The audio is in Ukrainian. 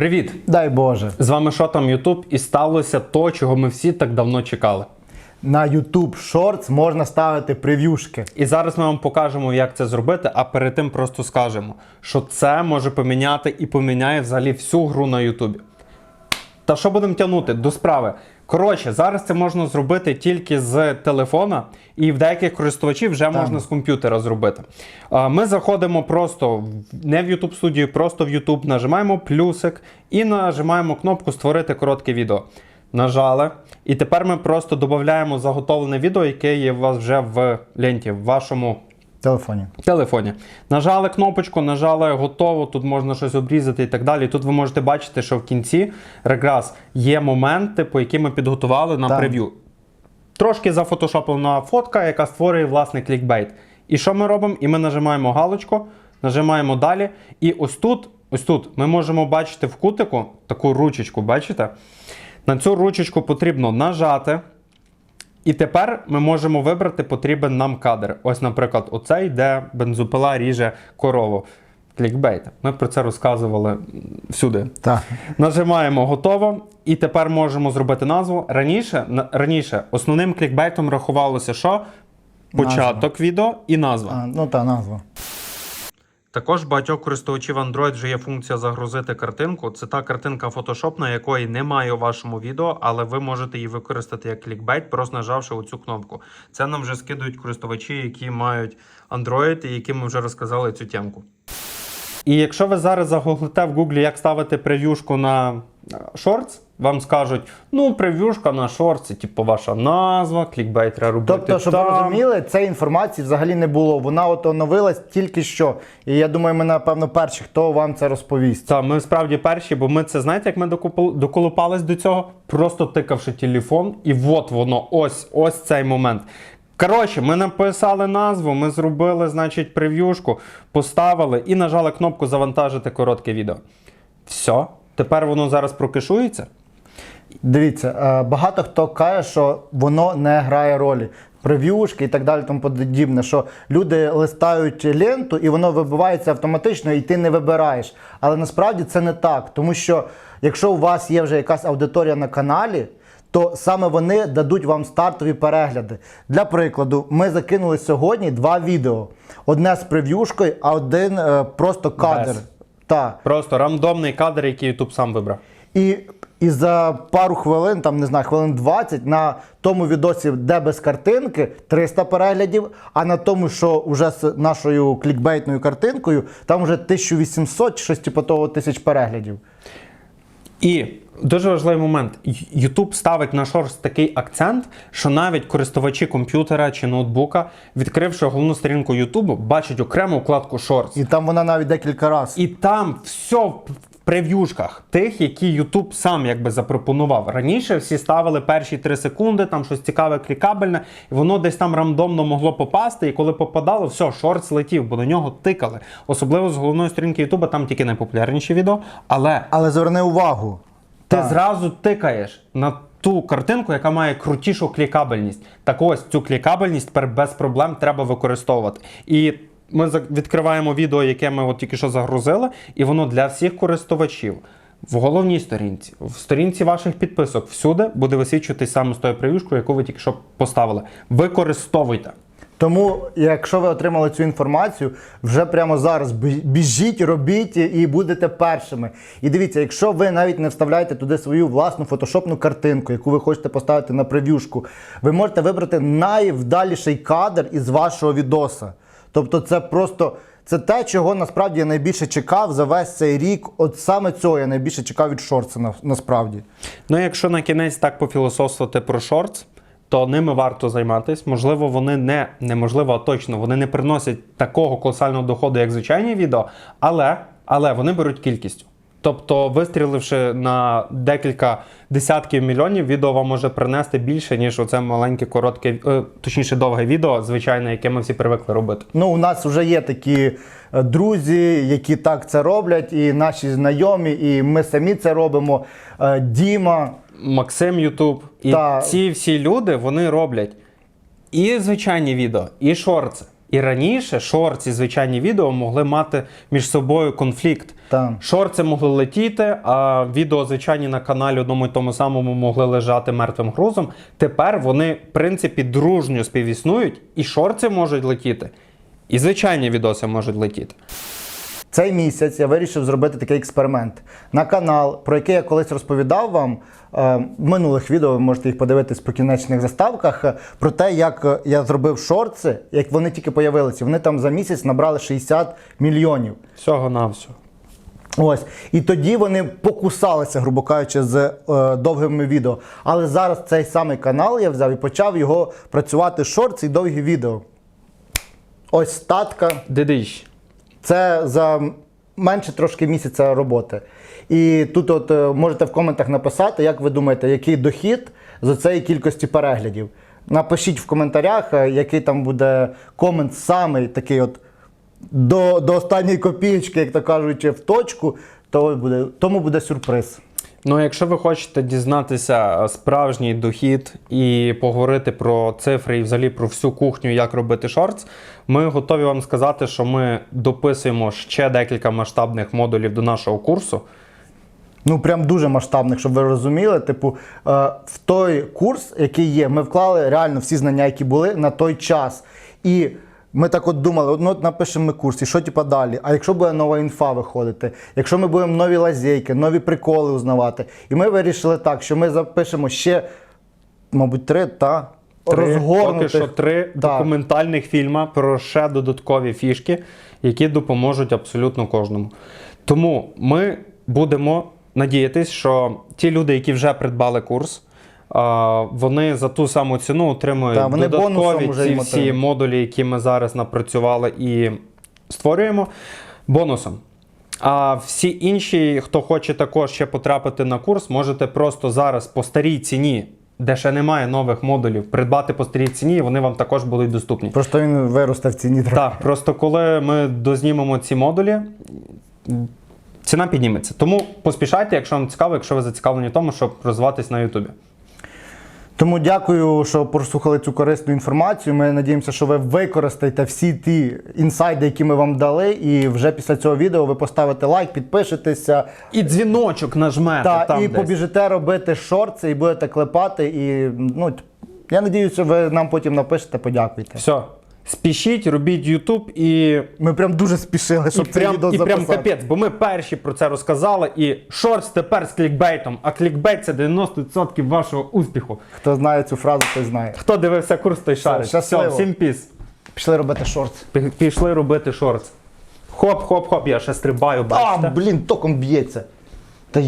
Привіт! Дай Боже. З вами Шотам Ютуб і сталося то, чого ми всі так давно чекали. На YouTube Shorts можна ставити прев'юшки. І зараз ми вам покажемо, як це зробити, а перед тим просто скажемо, що це може поміняти і поміняє взагалі всю гру на Ютубі. Та що будемо тягнути? До справи. Коротше, зараз це можна зробити тільки з телефона, і в деяких користувачів вже можна з комп'ютера зробити. Ми заходимо просто не в YouTube студію, просто в YouTube, нажимаємо плюсик і нажимаємо кнопку Створити коротке відео. Нажали. І тепер ми просто додаємо заготовлене відео, яке є у вас вже в ленті, в вашому телефоні. телефоні. Нажали кнопочку, нажали готово, тут можна щось обрізати і так далі. Тут ви можете бачити, що в кінці якраз є моменти, по які ми підготували на Так. прев'ю. Трошки зафотошоплена фотка, яка створює власний клікбейт. І що ми робимо? І ми нажимаємо галочку, нажимаємо далі. І ось тут, ось тут ми можемо бачити в кутику таку ручечку, бачите? На цю ручечку потрібно нажати. І тепер ми можемо вибрати потрібен нам кадр. Ось, наприклад, оцей, де бензопила ріже корову. Клікбейт. Ми про це розказували всюди. Так. Нажимаємо готово. І тепер можемо зробити назву. Раніше, на- раніше основним клікбейтом рахувалося що? Початок відео і назва. А, ну та назва. Також багатьох користувачів Android вже є функція загрузити картинку. Це та картинка фотошопна, якої немає у вашому відео, але ви можете її використати як клікбейт, просто нажавши оцю кнопку. Це нам вже скидують користувачі, які мають Android і яким ми вже розказали цю темку. І якщо ви зараз загуглите в Гуглі, як ставити прев'юшку на е, Shorts, вам скажуть, ну, прев'юшка на це типу ваша назва, клікбейт треба робити. Тобто, щоб ви там. розуміли, цієї інформації взагалі не було. Вона от оновилась тільки що. І я думаю, ми, напевно, перші, хто вам це розповість. Так, ми справді перші, бо ми це знаєте, як ми докупу- доколупались до цього, просто тикавши телефон, і от воно, ось, ось цей момент. Коротше, ми написали назву, ми зробили, значить, прев'юшку, поставили і нажали кнопку завантажити коротке відео. Все. Тепер воно зараз прокишується. Дивіться, е, багато хто каже, що воно не грає ролі. Прев'юшки і так далі, тому подібне, що люди листають ленту і воно вибивається автоматично, і ти не вибираєш. Але насправді це не так, тому що якщо у вас є вже якась аудиторія на каналі, то саме вони дадуть вам стартові перегляди. Для прикладу, ми закинули сьогодні два відео: одне з прев'юшкою, а один е, просто кадр. Без. Просто рандомний кадр, який YouTube сам вибрав. І, і за пару хвилин, там не знаю, хвилин 20, на тому відосі, де без картинки, 300 переглядів, а на тому, що вже з нашою клікбейтною картинкою, там вже 1800 чи щось типу того тисяч переглядів. І дуже важливий момент: YouTube ставить на шорс такий акцент, що навіть користувачі комп'ютера чи ноутбука, відкривши головну сторінку YouTube, бачать окрему вкладку Shorts. І там вона навіть декілька разів. І там все в прев'юшках тих, які YouTube сам якби запропонував. Раніше всі ставили перші 3 секунди, там щось цікаве, клікабельне, і воно десь там рандомно могло попасти. І коли попадало, все, шорт летів, бо до нього тикали. Особливо з головної сторінки YouTube, там тільки найпопулярніші відео. Але Але зверни увагу. ти Так. зразу тикаєш на ту картинку, яка має крутішу клікабельність. Так ось цю клікабельність без проблем треба використовувати. І ми відкриваємо відео, яке ми от тільки що загрузили, і воно для всіх користувачів. В головній сторінці, в сторінці ваших підписок, всюди буде висвічуватись саме з тою прев'юшкою, яку ви тільки що поставили. Використовуйте. Тому, якщо ви отримали цю інформацію, вже прямо зараз біжіть, робіть і будете першими. І дивіться, якщо ви навіть не вставляєте туди свою власну фотошопну картинку, яку ви хочете поставити на прев'юшку, ви можете вибрати найвдаліший кадр із вашого відоса. Тобто, це просто. Це те, чого насправді я найбільше чекав за весь цей рік. От саме цього я найбільше чекав від шорца на, насправді. Ну, якщо на кінець так пофілософствувати про шорт, то ними варто займатися. Можливо, вони не неможливо, а точно вони не приносять такого колосального доходу, як звичайні відео, але, але вони беруть кількістю. Тобто, вистріливши на декілька десятків мільйонів, відео вам може принести більше, ніж оце маленьке, коротке, е, точніше, довге відео, звичайне, яке ми всі привикли робити. Ну, у нас вже є такі е, друзі, які так це роблять, і наші знайомі, і ми самі це робимо. Е, Діма. Максим Ютуб. І Та. ці всі люди вони роблять і звичайні відео, і шорти. І раніше шорт і звичайні відео могли мати між собою конфлікт. Там. Шорти могли летіти, а відео, звичайні, на каналі одному і тому самому могли лежати мертвим грузом. Тепер вони, в принципі, дружньо співіснують, і шорти можуть летіти, і звичайні відоси можуть летіти. Цей місяць я вирішив зробити такий експеримент на канал, про який я колись розповідав вам е, в минулих відео. Ви можете їх подивитись по кінечних заставках. е, Про те, як е, я зробив шорти, як вони тільки появилися. Вони там за місяць набрали 60 мільйонів. Всього на всього. Ось. І тоді вони покусалися, грубо кажучи, з е, довгими відео. Але зараз цей самий канал я взяв і почав його працювати шорти і довгі відео. Ось статка. Дидищ. Це за менше трошки місяця роботи. І тут от е, можете в коментах написати, як ви думаєте, який дохід з цієї кількості переглядів. Напишіть в коментарях, е, який там буде комент самий такий от до, до останньої копійки, як то кажуть, в точку, то буде, тому буде сюрприз. Ну, якщо ви хочете дізнатися е, справжній дохід і поговорити про цифри і взагалі про всю кухню, як робити шортс, ми готові вам сказати, що ми дописуємо ще декілька масштабних модулів до нашого курсу. Ну, прям дуже масштабних, щоб ви розуміли. Типу, е, в той курс, який є, ми вклали реально всі знання, які були на той час. І ми так от думали, ну от напишемо ми курс, і що типа далі? А якщо буде нова інфа виходити, якщо ми будемо нові лазейки, нові приколи узнавати. І ми вирішили так, що ми запишемо ще, мабуть, три та поки що три Да. документальних фільма про ще додаткові фішки, які допоможуть абсолютно кожному. Тому ми будемо надіятись, що ті люди, які вже придбали курс, вони за ту саму ціну отримують Та, вони додаткові ці всі модулі, які ми зараз напрацювали і створюємо бонусом. А всі інші, хто хоче також ще потрапити на курс, можете просто зараз по старій ціні, де ще немає нових модулів, придбати по старій ціні, і вони вам також будуть доступні. Просто він виросте в ціні трохи. Так, просто коли ми дознімемо ці модулі, ціна підніметься. Тому поспішайте, якщо вам цікаво, якщо ви зацікавлені в тому, щоб розвиватись на Ютубі. Тому дякую, що прослухали цю корисну інформацію. Ми надіємося, що ви використаєте всі ті інсайди, які ми вам дали. І вже після цього відео ви поставите лайк, підпишетеся І дзвіночок нажмете та, там і десь. побіжите робити шорти, і будете клепати. І ну, я надіюся, ви нам потім напишете, подякуйте. Все. Спішіть, робіть Ютуб і Ми прям дуже спішили, І щоб це прям, відео і прям записати. капець, бо ми перші про це розказали, і шортс тепер з клікбейтом, а клікбейт це 90% вашого успіху. Хто знає цю фразу, той знає. Хто дивився курс, той шарить. Все, щасливо. всім піс. Пішли робити шорти. Пі- Пішли робити шортс. Хоп-хоп-хоп, я ще стрибаю, А, бачите? блін, током б'ється.